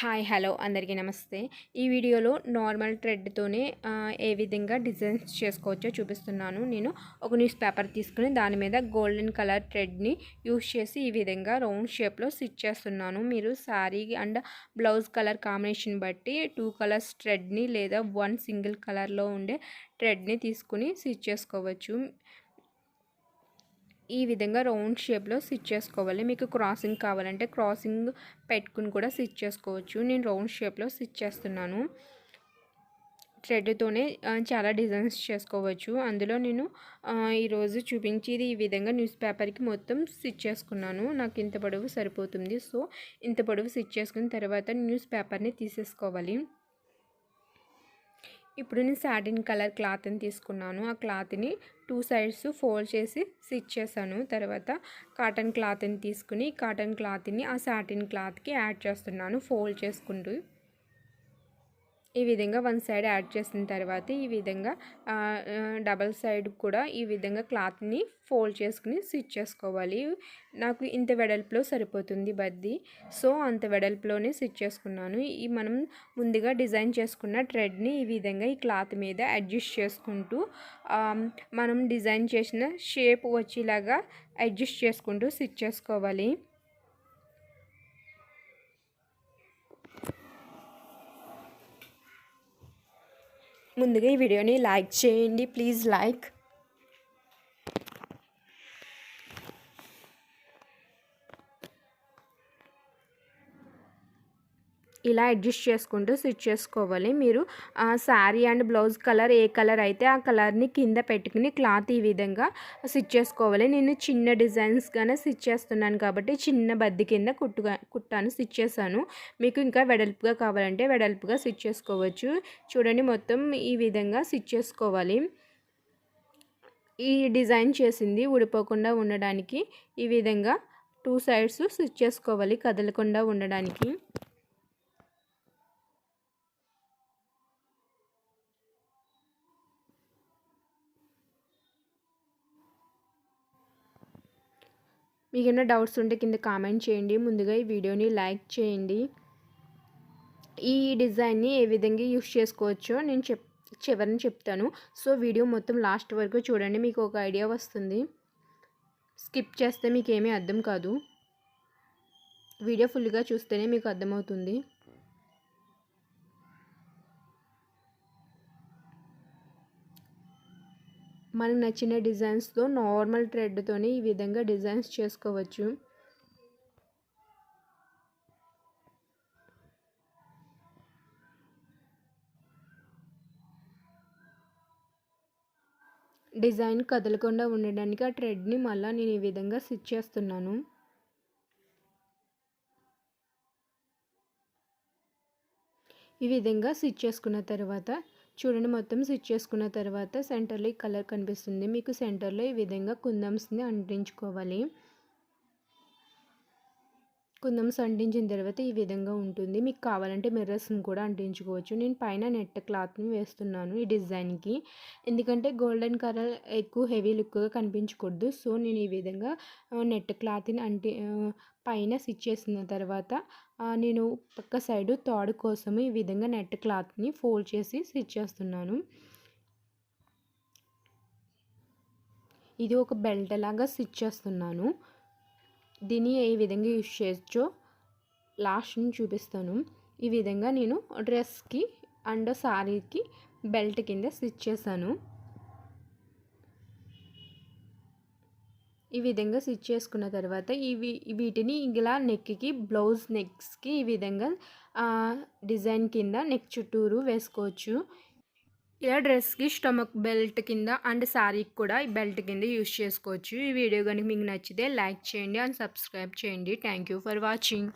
Hi hello అందరికీ నమస్తే. ఈ వీడియోలో నార్మల్ థ్రెడ్తోనే ఏ విధంగా డిజైన్స్ చేసుకోవచ్చో చూపిస్తున్నాను. నేను ఒక న్యూస్ పేపర్ తీసుకుని దాని మీద గోల్డెన్ కలర్ థ్రెడ్ని యూస్ చేసి ఈ విధంగా రౌండ్ షేప్లో స్టిచ్ చేస్తున్నాను. మీరు sari and blouse colour combination బట్టి టూ కలర్స్ థ్రెడ్ని లేదా వన్ సింగిల్ కలర్లో ఉండే థ్రెడ్ని తీసుకుని స్టిచ్ చేసుకోవచ్చు. ఈ విధంగా రౌండ్ షేప్లో స్టిచ్ చేసుకోవాలి. మీకు క్రాసింగ్ కావాలంటే క్రాసింగ్ పెట్టుకుని కూడా స్టిచ్ చేసుకోవచ్చు. నేను రౌండ్ షేప్లో స్టిచ్ చేస్తున్నాను. థ్రెడ్తోనే చాలా డిజైన్స్ చేసుకోవచ్చు. అందులో నేను ఈరోజు చూపించేది ఈ విధంగా న్యూస్ పేపర్కి మొత్తం స్టిచ్ చేసుకున్నాను. నాకు ఇంత పొడవు సరిపోతుంది. సో ఇంత పొడవు స్టిచ్ చేసుకున్న తర్వాత న్యూస్ పేపర్ని తీసేసుకోవాలి. ఇప్పుడు నేను సాటిన్ కలర్ క్లాత్ని తీసుకున్నాను. ఆ క్లాత్ని టూ సైడ్స్ ఫోల్డ్ చేసి స్టిచ్ చేశాను. తర్వాత కాటన్ క్లాత్ని తీసుకుని కాటన్ క్లాత్ని ఆ సాటిన్ క్లాత్కి యాడ్ చేస్తున్నాను. ఫోల్డ్ చేసుకుంటూ ఈ విధంగా వన్ సైడ్ యాడ్ చేసిన తర్వాత ఈ విధంగా డబల్ సైడ్ కూడా ఈ విధంగా క్లాత్ని ఫోల్డ్ చేసుకుని స్టిచ్ చేసుకోవాలి. నాకు ఇంత వెడల్పులో సరిపోతుంది బద్ది. సో అంత వెడల్పులోనే స్టిచ్ చేసుకున్నాను. ఈ మనం ముందుగా డిజైన్ చేసుకున్న థ్రెడ్ని ఈ విధంగా ఈ క్లాత్ మీద అడ్జస్ట్ చేసుకుంటూ మనం డిజైన్ చేసిన షేప్ వచ్చేలాగా అడ్జస్ట్ చేసుకుంటూ స్టిచ్ చేసుకోవాలి. ముందుగా ఈ వీడియోని లైక్ చేయండి. Please like. ఇలా అడ్జస్ట్ చేసుకుంటూ స్టిచ్ చేసుకోవాలి. మీరు శారీ అండ్ బ్లౌజ్ కలర్ ఏ కలర్ అయితే ఆ కలర్ని కింద పెట్టుకుని క్లాత్ ఈ విధంగా స్టిచ్ చేసుకోవాలి. నేను చిన్న డిజైన్స్గానే స్టిచ్ చేస్తున్నాను కాబట్టి చిన్న బద్ది కింద కుట్టుగా కుట్టాను స్టిచ్ చేశాను. మీకు ఇంకా వెడల్పుగా కావాలంటే వెడల్పుగా స్టిచ్ చేసుకోవచ్చు. చూడండి మొత్తం ఈ విధంగా స్టిచ్ చేసుకోవాలి. ఈ డిజైన్ చేసింది ఊడిపోకుండా ఉండడానికి ఈ విధంగా టూ సైడ్స్ స్టిచ్ చేసుకోవాలి కదలకుండా ఉండడానికి. మీకు ఏమైనా డౌట్స్ ఉంటే కింద కామెంట్ చేయండి. ముందుగా ఈ వీడియోని లైక్ చేయండి. ఈ డిజైన్ని ఏ విధంగా యూస్ చేసుకోవచ్చో నేను చెప్ చివరిని చెప్తాను. సో వీడియో మొత్తం లాస్ట్ వరకు చూడండి మీకు ఒక ఐడియా వస్తుంది. స్కిప్ చేస్తే మీకు ఏమీ అర్థం కాదు. వీడియో ఫుల్గా చూస్తేనే మీకు అర్థమవుతుంది. మనకు నచ్చిన డిజైన్స్తో నార్మల్ థ్రెడ్తోనే ఈ విధంగా డిజైన్స్ చేసుకోవచ్చు. డిజైన్ కదలకుండా ఉండడానికి ఆ థ్రెడ్ని మళ్ళీ నేను ఈ విధంగా స్టిచ్ చేస్తున్నాను. ఈ విధంగా స్టిచ్ చేసుకున్న తర్వాత చూడండి మొత్తం స్విచ్ చేసుకున్న తర్వాత సెంటర్లో ఈ కలర్ కనిపిస్తుంది. మీకు సెంటర్లో ఈ విధంగా కుందమ్స్ని అంటించుకోవాలి. కుందమ్స్ అంటించిన తర్వాత ఈ విధంగా ఉంటుంది. మీకు కావాలంటే మిర్రర్స్ని కూడా అంటించుకోవచ్చు. నేను పైన నెట్ క్లాత్ని వేస్తున్నాను ఈ డిజైన్కి. ఎందుకంటే గోల్డెన్ కలర్ ఎక్కువ హెవీ లుక్గా కనిపించకూడదు. సో నేను ఈ విధంగా నెట్ క్లాత్ని అంటి పైన స్టిచ్ చేసిన తర్వాత నేను పక్క సైడు తాడు కోసం ఈ విధంగా నెట్ క్లాత్ని ఫోల్డ్ చేసి స్టిచ్ చేస్తున్నాను. ఇది ఒక బెల్ట్ లాగా స్టిచ్ చేస్తున్నాను. దీన్ని ఏ విధంగా యూజ్ చేయొచ్చో లాస్ట్ని చూపిస్తాను. ఈ విధంగా నేను డ్రెస్కి అండ్ శారీకి బెల్ట్ కింద స్టిచ్ చేశాను. ఈ విధంగా స్టిచ్ చేసుకున్న తర్వాత ఇవి వీటిని ఇలా నెక్కి బ్లౌజ్ నెక్స్కి ఈ విధంగా డిజైన్ కింద నెక్ చుట్టూరు వేసుకోవచ్చు. ఇలా డ్రెస్కి స్టమక్ బెల్ట్ కింద అండ్ శారీకి కూడా ఈ బెల్ట్ కింద యూస్ చేసుకోవచ్చు. ఈ వీడియో కనుక మీకు నచ్చితే లైక్ చేయండి అండ్ సబ్స్క్రైబ్ చేయండి. Thank for watching.